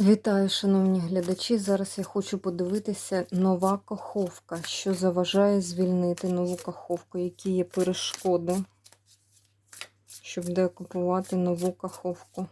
Вітаю, шановні глядачі. Зараз я хочу подивитися нова каховка, що заважає звільнити нову каховку, які є перешкоди, щоб декупувати нову каховку.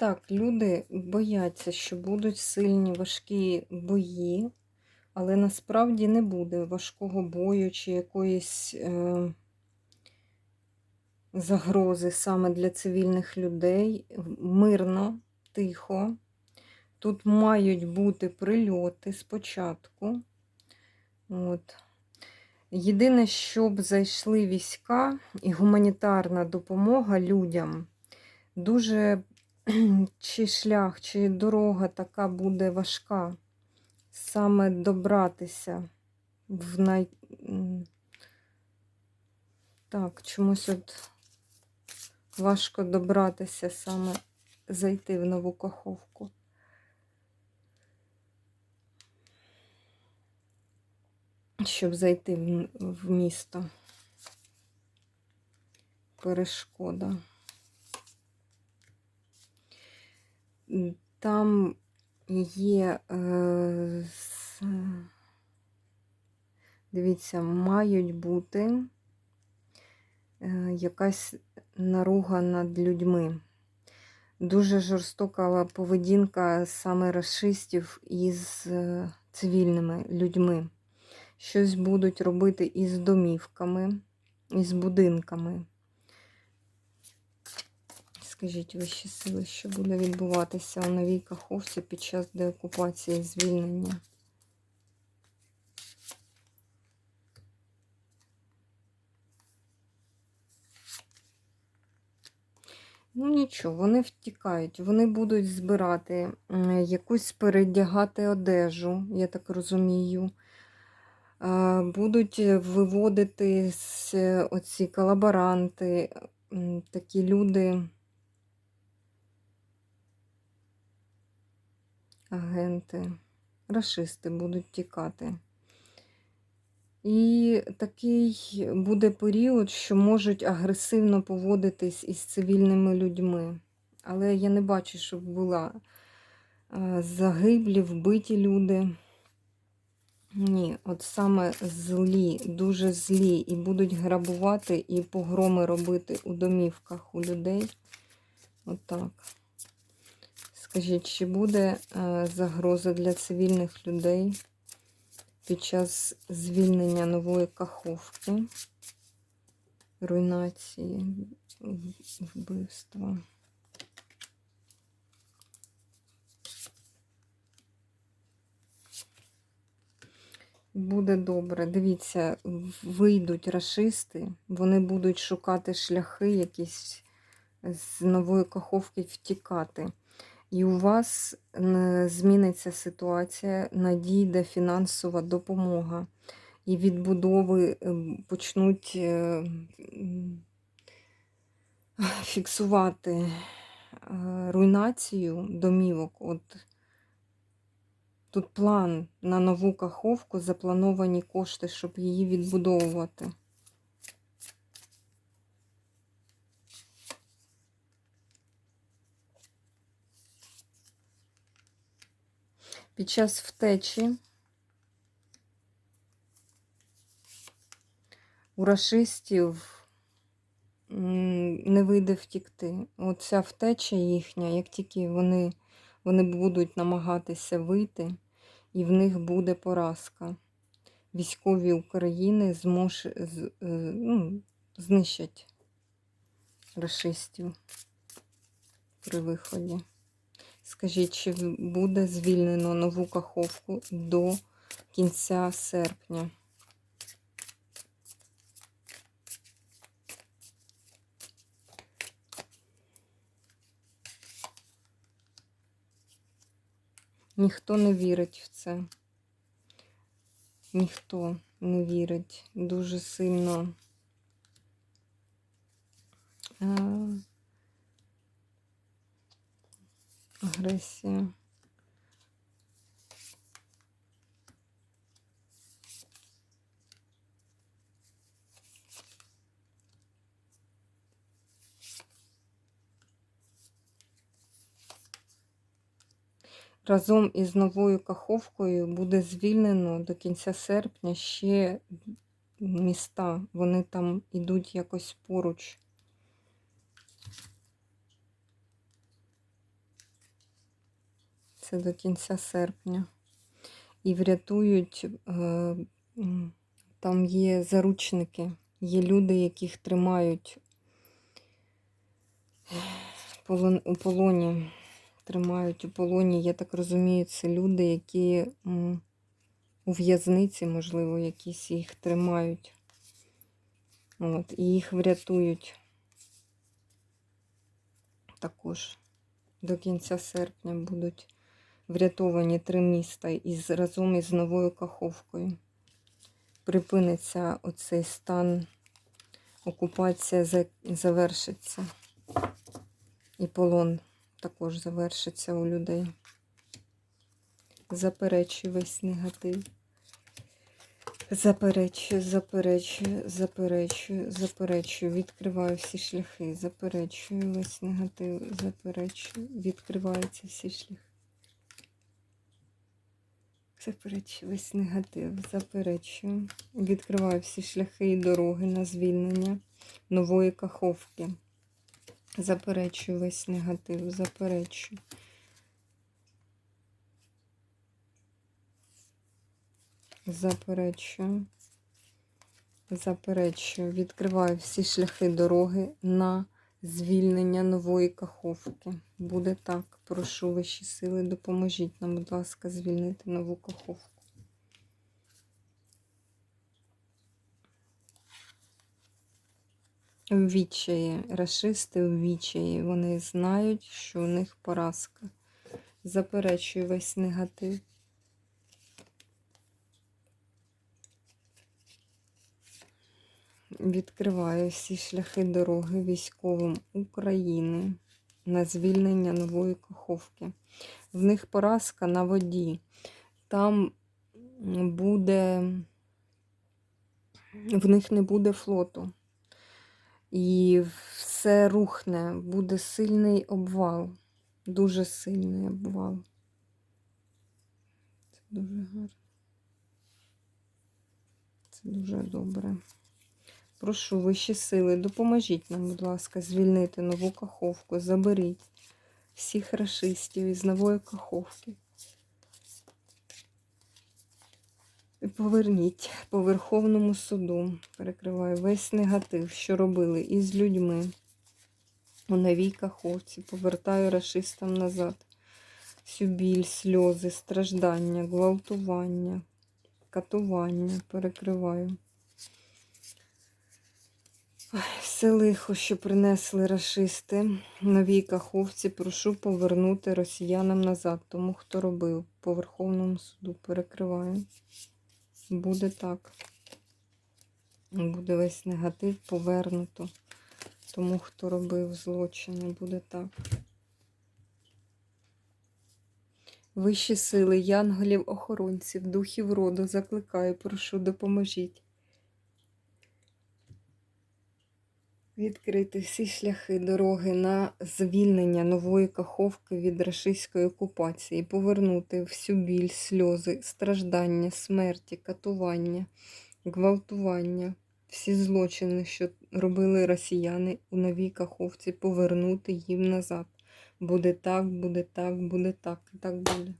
Так, люди бояться, що будуть сильні важкі бої, але насправді не буде важкого бою чи якоїсь е, загрози саме для цивільних людей. Мирно, тихо. Тут мають бути прильоти спочатку. От. Єдине, щоб зайшли війська і гуманітарна допомога людям. Дуже чи шлях, чи дорога така буде важка, саме добратися в най... Так, чомусь от важко добратися саме зайти в нову каховку. Щоб зайти в місто. Перешкода. Там є, е, дивіться, мають бути е, якась наруга над людьми. Дуже жорстока поведінка саме расистів із е, цивільними людьми. Щось будуть робити із домівками, із будинками. Скажіть вищі сили, що буде відбуватися у новій каховці під час деокупації і звільнення? Ну нічого, вони втікають, вони будуть збирати якусь передягати одежу, я так розумію. Будуть виводити е, оці колаборанти, такі люди. Агенти, рашисти будуть тікати. І такий буде період, що можуть агресивно поводитись із цивільними людьми. Але я не бачу, щоб була е, загиблі, вбиті люди. Ні, от саме злі, дуже злі, і будуть грабувати і погроми робити у домівках у людей. Отак. Скажіть, чи буде е, загроза для цивільних людей під час звільнення нової каховки, руйнації, вбивства? Буде добре. Дивіться, вийдуть рашисти, вони будуть шукати шляхи якісь з нової каховки втікати. І у вас зміниться ситуація, надійде фінансова допомога. І відбудови ем, почнуть е, фіксувати е, руйнацію домівок. От тут план на нову каховку, заплановані кошти, щоб її відбудовувати. Під час втечі у рашистів не вийде втікти. Оця втеча їхня, як тільки вони, вони будуть намагатися вийти, і в них буде поразка. Військові України змож, з, е, ну, знищать рашистів при виході. Скажіть, чи буде звільнено нову каховку до кінця серпня? Ніхто не вірить в це. ніхто не вірить. Дуже сильно е, агресія. Разом із новою каховкою буде звільнено до кінця серпня ще міста. Вони там ідуть якось поруч. Це до кінця серпня. І врятують, е, там є заручники, є люди, яких тримають у полоні. Тримають у полоні, я так розумію, це люди, які у в'язниці, можливо, якісь їх тримають. От, і їх врятують також до кінця серпня будуть врятовані три міста із разом із новою каховкою. Припиниться оцей стан, окупація завершиться. І полон також завершиться у людей. Заперечую весь негатив. Заперечую, заперечую, заперечую, заперечую, відкриваю всі шляхи, заперечую весь негатив, заперечую, відкриваються всі шляхи. Заперечую весь негатив, заперечую. Відкриваю всі шляхи і дороги на звільнення нової каховки. Заперечую весь негатив, заперечую. Заперечую. Заперечую. Відкриваю всі шляхи дороги на звільнення нової каховки. Буде так. Прошу вищі сили, допоможіть нам, будь ласка, звільнити нову каховку. В відчаї, рашисти в відчаї. Вони знають, що у них поразка. Заперечую весь негатив. Відкриваю всі шляхи дороги військовим України на звільнення нової каховки. В них поразка на воді. Там буде, в них не буде флоту. І все рухне, буде сильний обвал, дуже сильний обвал. Це дуже гарно. Це дуже добре. Прошу вищі сили, допоможіть нам, будь ласка, звільнити нову каховку, заберіть всіх рашистів із нової каховки. І поверніть по Верховному суду. Перекриваю весь негатив, що робили із людьми у новій каховці. Повертаю рашистам назад. Всю біль, сльози, страждання, гвалтування, катування. Перекриваю. Все лихо, що принесли рашисти новій каховці, прошу повернути росіянам назад, тому хто робив по Верховному суду. Перекриваю. Буде так. Буде весь негатив повернуто. Тому хто робив злочини, буде так. Вищі сили, янголів, охоронців, духів роду закликаю, прошу, допоможіть. Відкрити всі шляхи дороги на звільнення нової каховки від рашистської окупації, повернути всю біль, сльози, страждання, смерті, катування, гвалтування, всі злочини, що робили росіяни у новій каховці, повернути їм назад. Буде так, буде так, буде так, і так буде.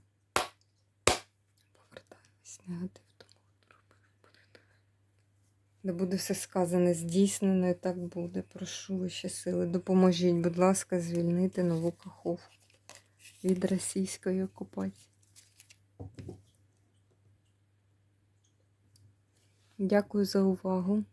Повертаюсь негатив. Де буде все сказане, здійснено, і так буде. Прошу вищі сили. Допоможіть, будь ласка, звільнити нову каховку від російської окупації. Дякую за увагу.